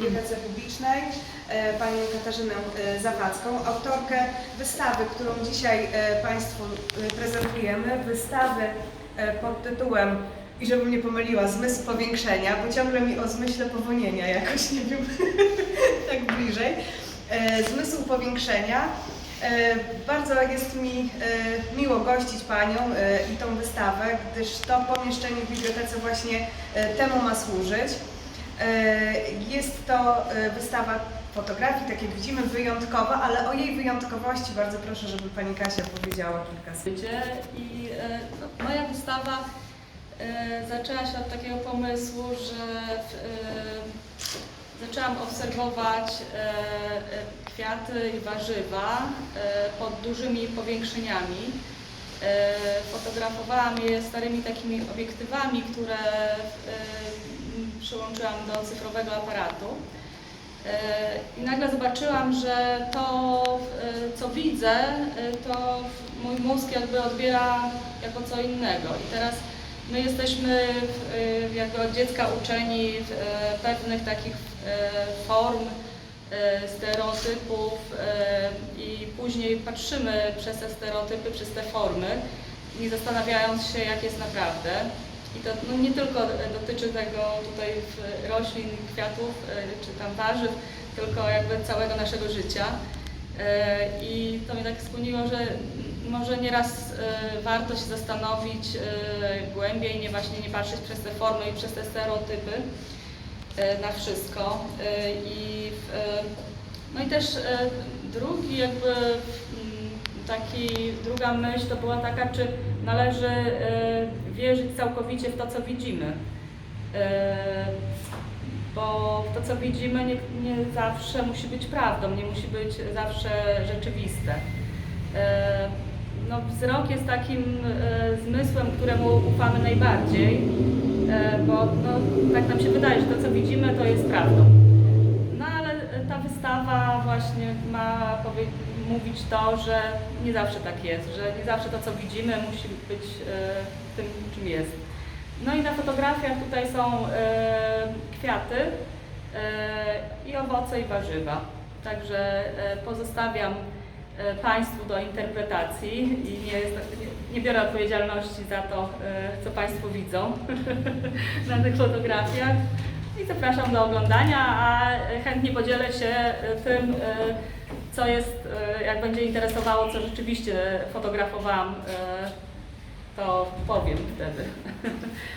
Bibliotece Publicznej, e, panią Katarzynę e, Zawadzką, autorkę wystawy, którą dzisiaj e, Państwu prezentujemy, wystawy pod tytułem i żebym nie pomyliła, zmysł powiększenia, bo ciągle mi o zmyśle powonienia jakoś, nie wiem, tak bliżej. Zmysł powiększenia. Bardzo jest mi miło gościć Panią i tą wystawę, gdyż to pomieszczenie w bibliotece właśnie temu ma służyć. E, Jest to e, wystawa fotografii, tak jak widzimy, wyjątkowa, ale o jej wyjątkowości bardzo proszę, żeby Pani Kasia powiedziała kilka słów. I e, no, moja wystawa zaczęła się od takiego pomysłu, że zaczęłam obserwować kwiaty i warzywa pod dużymi powiększeniami. Fotografowałam je starymi takimi obiektywami, które przyłączyłam do cyfrowego aparatu. E, I nagle zobaczyłam, że to, e, co widzę, e, to mój mózg jakby odbiera jako co innego. I teraz my jesteśmy jakby od dziecka uczeni pewnych takich form, stereotypów i później patrzymy przez te stereotypy, przez te formy, nie zastanawiając się, jak jest naprawdę. I to no, nie tylko e, dotyczy tego tutaj roślin, kwiatów e, czy tam warzyw, tylko jakby całego naszego życia. E, I to mnie tak skłoniło, że może nieraz warto się zastanowić głębiej, nie właśnie nie patrzeć przez te formy i przez te stereotypy na wszystko. I, no i też drugi jakby taki, druga myśl to była taka, czy należy e, wierzyć całkowicie w to, co widzimy. E, Bo to, co widzimy, nie, nie zawsze musi być prawdą, nie musi być zawsze rzeczywiste. E, No, wzrok jest takim zmysłem, któremu ufamy najbardziej, bo no, tak nam się wydaje, że to, co widzimy, to jest prawdą. Właśnie ma mówić to, że nie zawsze tak jest, że nie zawsze to, co widzimy, musi być e, tym, czym jest. No i na fotografiach tutaj są e, kwiaty e, i owoce i warzywa. Także pozostawiam Państwu do interpretacji i nie, jest, nie, biorę odpowiedzialności za to, co Państwo widzą na tych fotografiach. I zapraszam do oglądania, a chętnie podzielę się e, tym, e, co jest, e, jak będzie interesowało, co rzeczywiście fotografowałam, to powiem wtedy.